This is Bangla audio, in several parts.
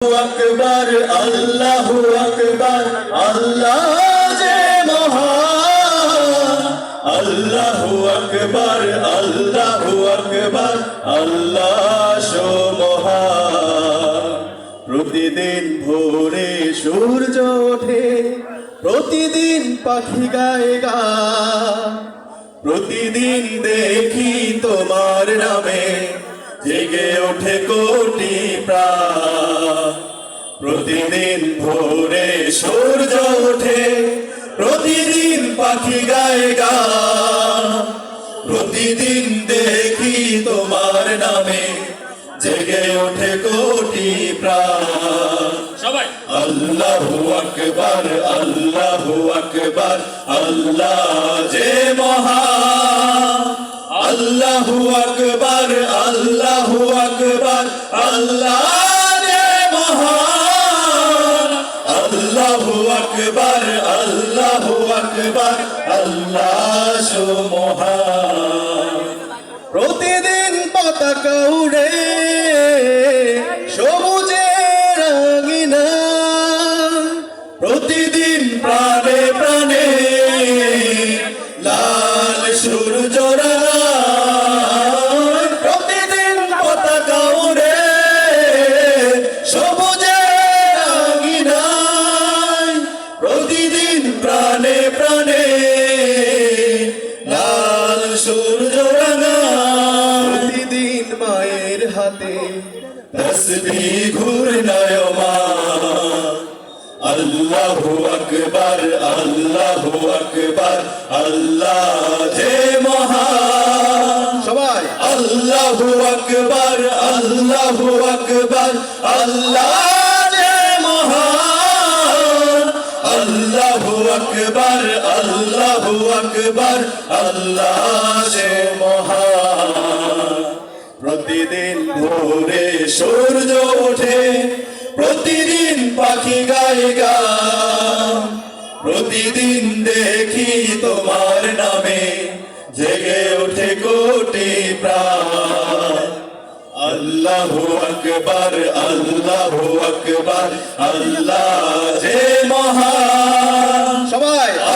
আকবার, আল্লাহু আকবার, আল্লাহ যে আল্লাহু আকবার প্রতিদিন ভোরে সূর্য ওঠে, প্রতিদিন পাখি গায়ে গান প্রতিদিন দেখি তোমার নামে জেগে ওঠে কোটি প্রাণ। প্রতিদিন ভোরে সূর্য ওঠে প্রতিদিন পাখি গায়ে গান। প্রতিদিন দেখি তোমার নামে জেগে ওঠে কোটি প্রাণ। সবাই। আল্লাহু আকবার আল্লাহু আকবার আল্লাহ যে মহান আল্লাহু আকবার আল্লাহু আকবার আল্লাহ আল্লাহু আকবার আল্লাহু আকবার, আল্লাহ মহান। প্রতিদিন পতাকা উড়ে সবুজে রঙিনা প্রতিদিন প্রাণে প্রতিদিন প্রাণে প্রাণে লাল সূর্য প্রতিদিন মায়ের হাতে তসবি ঘূর্ণায় মা আল্লাহু আকবার আল্লাহু আকবার আল্লাহ যে মহান। সবাই। আল্লাহু আকবার আল্লাহু আকবার আল্লাহ আকবার, আল্লাহু আকবার, আল্লাহ যে মহান। প্রতিদিন ভোরে সূর্য ওঠে, প্রতিদিন পাখি গায়ে গান প্রতিদিন দেখি তোমার নামে, জেগে ওঠে কোটি প্রাণ। আল্লাহু আকবার আল্লাহু আকবার, আল্লাহ যে সবাই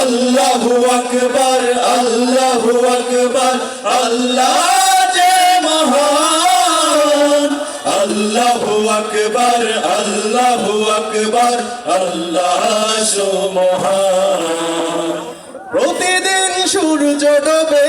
আল্লাহু আকবর, আল্লাহ আকবর, আল্লাহ যে মহান। আল্লাহ আকবর আল্লাহ আকবর, আল্লাহ সো মহান। প্রতিদিন সূর্য ডোবে।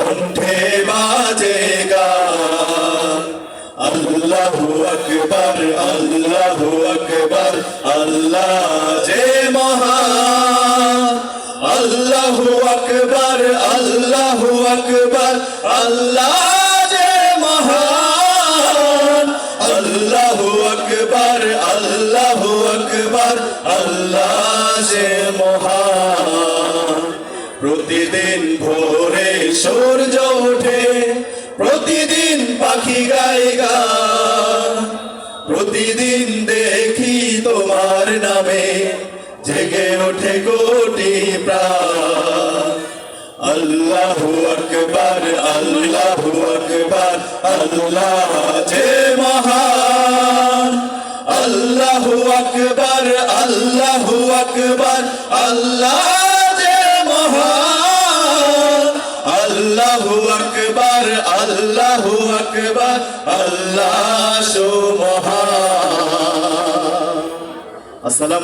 কণ্ঠে বাজে আল্লাহু আকবার আল্লাহু আকবার, আল্লাহ যে মহান। আল্লাহু আকবার আল্লাহু আকবার, আল্লাহ যে মহান। আল্লাহু আকবার আল্লাহু আকবার, আল্লাহ যে মহান। প্রতিদিন ভোরে সূর্য ওঠে, প্রতিদিন পাখি গায়ে গান প্রতিদিন দেখি তোমার নামে, জেগে ওঠে কোটি প্রাণ। আল্লাহু আকবার আল্লাহু আকবার, আল্লাহ যে মহান। আল্লাহু আকবার আল্লাহু আকবার, আল্লাহ আল্লাহু আকবার আল্লাহু আকবার আল্লাহ সো মহা আসসালাম